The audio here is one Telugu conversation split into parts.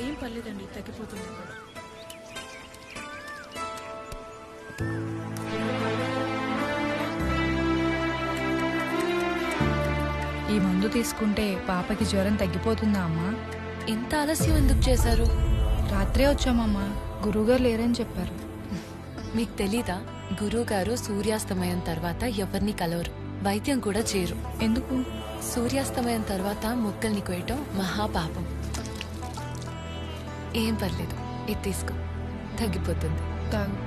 ఏం పర్లేదండి తగ్గిపోతుంది. ఈ మందు తీసుకుంటే పాపకి జ్వరం తగ్గిపోతుందా అమ్మా? ఇంత ఆలస్యం ఎందుకు చేశారు? రాత్రే వచ్చామమ్మా గురువుగారు లేరని చెప్పారు. మీకు తెలీదా? గురువు గారు సూర్యాస్తమయం తర్వాత ఎవరిని కలవరు వైద్యం కూడా చేయరు. ఎందుకు? సూర్యాస్తమయం తర్వాత ముక్కల్ని కోయటం మహాపాపం. ఏం పర్లేదు ఇది తీసుకో. తగ్గిపోతుంది. థ్యాంక్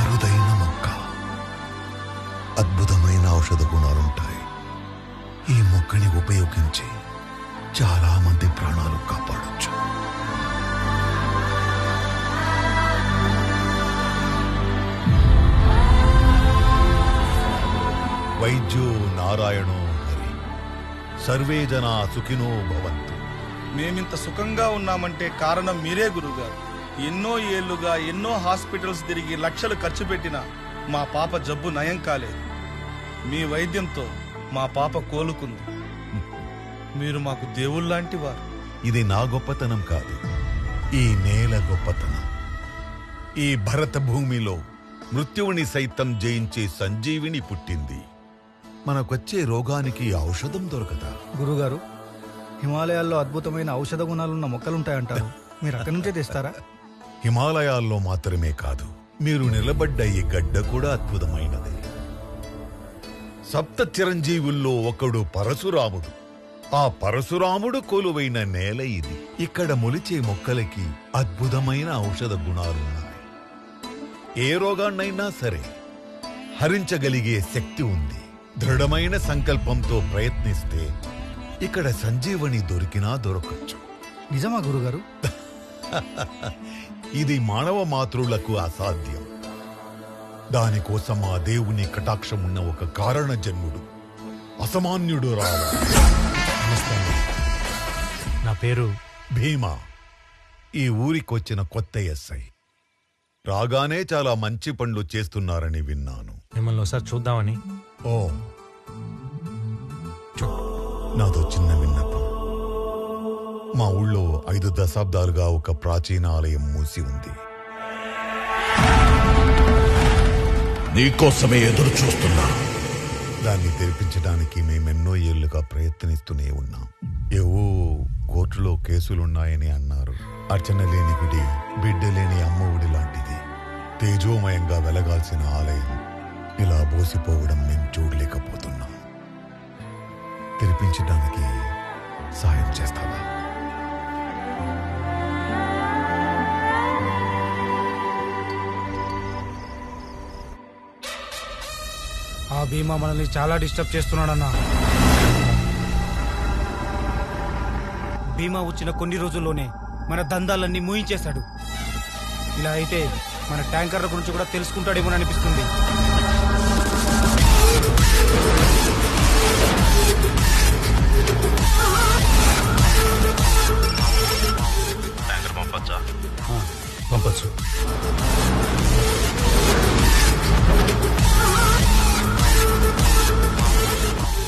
అరుదైన మొక్క. అద్భుతమైన ఔషధ గుణాలుంటాయి ఈ మొక్కని ఉపయోగించి చాలా మంది ప్రాణాలు కాపాడొచ్చు. వైద్యో నారాయణో హరి. సర్వే జనా సుఖినో భవంతు. మేమింత సుఖంగా ఉన్నామంటే కారణం మీరే గురుగారు ఎన్నో ఏళ్ళుగా ఎన్నో హాస్పిటల్స్ తిరిగి లక్షలు ఖర్చు పెట్టినా మా పాప జబ్బు నయం కాలేదు. మీ వైద్యంతో మా పాప కోలుకుంది. మీరు మాకు దేవుళ్ళలాంటి వారు. ఇది నా గొప్పతనం కాదు. ఈ నేల గొప్పతనం. ఈ భరత భూమిలో మృత్యువుని సైతం జయించే సంజీవిని పుట్టింది. మనకొచ్చే రోగానికి ఔషధం దొరకదా? గురుగారు హిమాలయాల్లో అద్భుతమైన ఔషధ గుణాలున్న మొక్కలుంటాయంటారు. మీరు అక్కడి నుంచే తెస్తారా? హిమాలయాల్లో మాత్రమే కాదు మీరు నిలబడ్డ ఈ గడ్డ కూడా అద్భుతమైనది. సప్త చిరంజీవుల్లో ఒకడు పరశురాముడు. ఆ పరశురాముడు కొలువైన నేల ఇది. ఇక్కడ మొలిచే మొక్కలకి అద్భుతమైన ఔషధ గుణాలున్నాయి. ఏ రోగాన్నైనా సరే హరించగలిగే శక్తి ఉంది. దృఢమైన సంకల్పంతో ప్రయత్నిస్తే ఇక్కడ సంజీవని దొరికినా దొరకచ్చు. నిజమా గురుగారు? ఇది మానవ మాతృలకు అసాధ్యం. దానికోసం ఆ దేవుని కటాక్షం ఉన్న ఒక కారణ జన్ముడు అసమాన్యుడు రావాలి. నా పేరు భీమా. ఈ ఊరికొచ్చిన కొత్త ఎస్ఐ. రాగానే చాలా మంచి పనులు చేస్తున్నారని విన్నాను. మిమ్మల్ని ఒకసారి చూద్దామని. ఓ. చూ, నాదో చిన్న విన్నపం. మా ఊళ్ళో ఐదు దశాబ్దాలుగా ఒక ప్రాచీన ఆలయం మూసి ఉంది. నీకోసమే ఎదురు చూస్తున్నా. దాన్ని తెరిపించడానికి మేమెన్నో ఏళ్ళుగా ప్రయత్నిస్తూనే ఉన్నాం. ఏవో కోర్టులో కేసులున్నాయని అన్నారు. అర్చన లేని గుడి బిడ్డ లేని అమ్మఒడి లాంటిది. తేజోమయంగా వెలగాల్సిన ఆలయం. ఇలా బోసిపోవడం మేము చూడలేకపోతున్నాం. తెరిపించడానికి సాయం చేస్తావా? ఆ భీమా మనల్ని చాలా డిస్టర్బ్ చేస్తున్నాడన్నా. భీమా వచ్చిన కొన్ని రోజుల్లోనే మన దందాలన్నీ మూయించేశాడు. ఇలా అయితే మన ట్యాంకర్ల గురించి కూడా తెలుసుకుంటాడేమో అనిపిస్తుంది పంపచ్చు?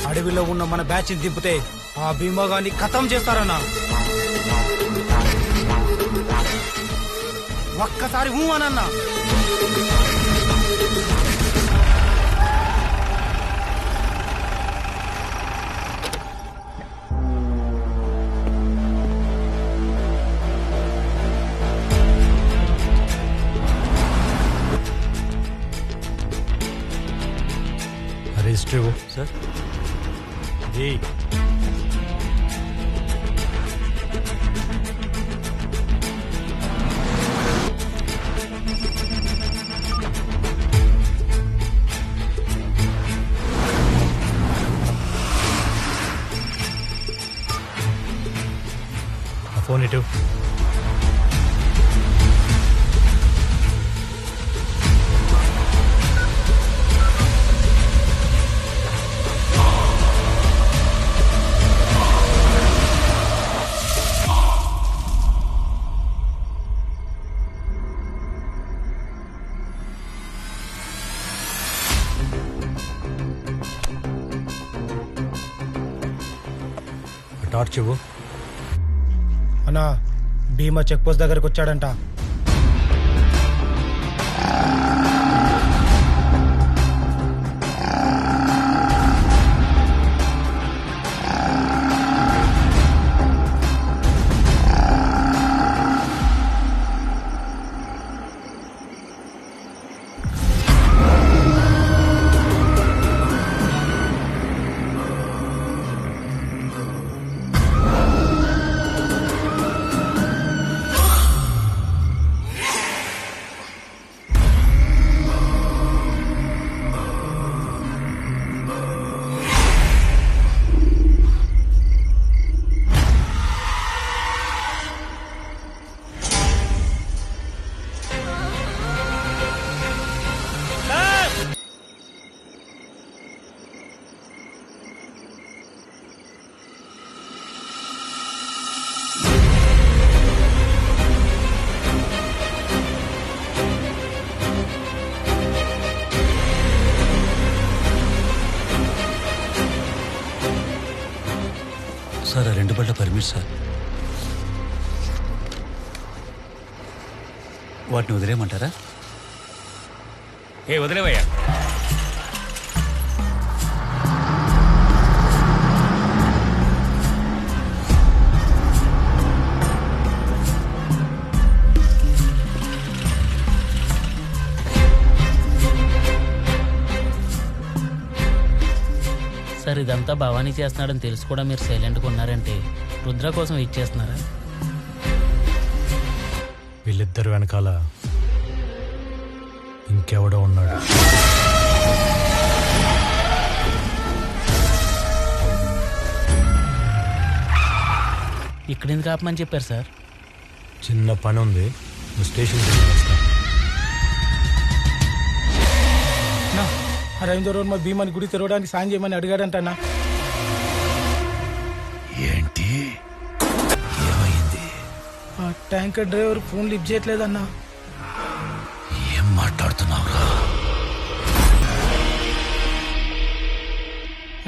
అడవిలో ఉన్న మన బ్యాచ్ దింపితే ఆ భీమా గాని ఖతం చేస్తారన్నా. ఒక్కసారి హూ అనన్నా. Register sir. ఏయ్ ఆ ఫోన్ ఇటు. ఆ అన్నా భీమా చెక్ పోస్ట్ దగ్గరకు వచ్చాడంట రెండు బళ్ళ పర్మిట్ సార్. వాటిని వదిలేయమంటారా? ఏ వదిలేవయ్యా. సార్ ఇదంతా భవానీ చేస్తున్నాడని తెలిసి కూడా మీరు సైలెంట్గా ఉన్నారంటే రుద్ర కోసం వెయిట్ చేస్తున్నారా వీళ్ళిద్దరు వెనకాల ఇంకెవడో ఉన్నాడు. ఇక్కడ ఎందుకు ఆపమని చెప్పారు సార్? చిన్న పని ఉంది నువ్వు స్టేషన్కి వెళ్ళి ఆ రైందో రోడ్ మా భీమాని గుడి తెరవడానికి సాయం చేయమని అడిగాడంట ఏంటి? ఏమైంది? ఆ ట్యాంకర్ డ్రైవర్ ఫోన్ లిఫ్ట్ చేయట్లేదన్నా. ఏం మాట్లాడుతున్నావురా?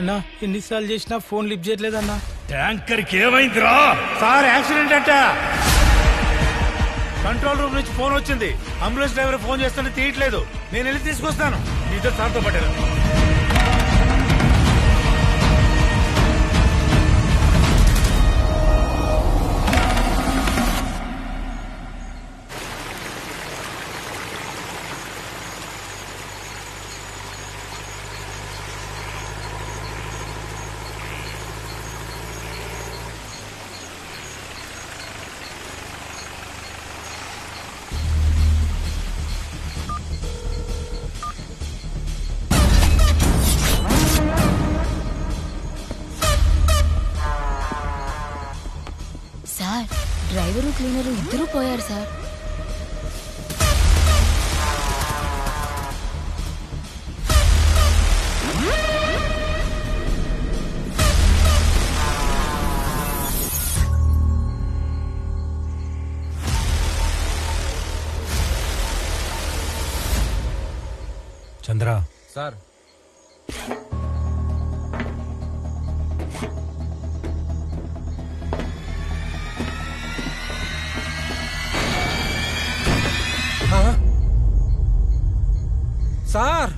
అన్నా ఎన్నిసార్లు చేసినా ఫోన్ లిఫ్ట్ చేయట్లేదన్నా. ట్యాంకర్కి ఏమైందిరా? సార్ యాక్సిడెంట్ అంట. కంట్రోల్ రూమ్ నుంచి ఫోన్ వచ్చింది. అంబులెన్స్ డ్రైవర్ ఫోన్ చేస్తుంటే తీయట్లేదు. నేను వెళ్ళి తీసుకొస్తాను. ఇద్దరు సార్తో పడ్డారు క్లీనరు ఇద్దరూ పోయారు సార్. చంద్ర. సార్. సార్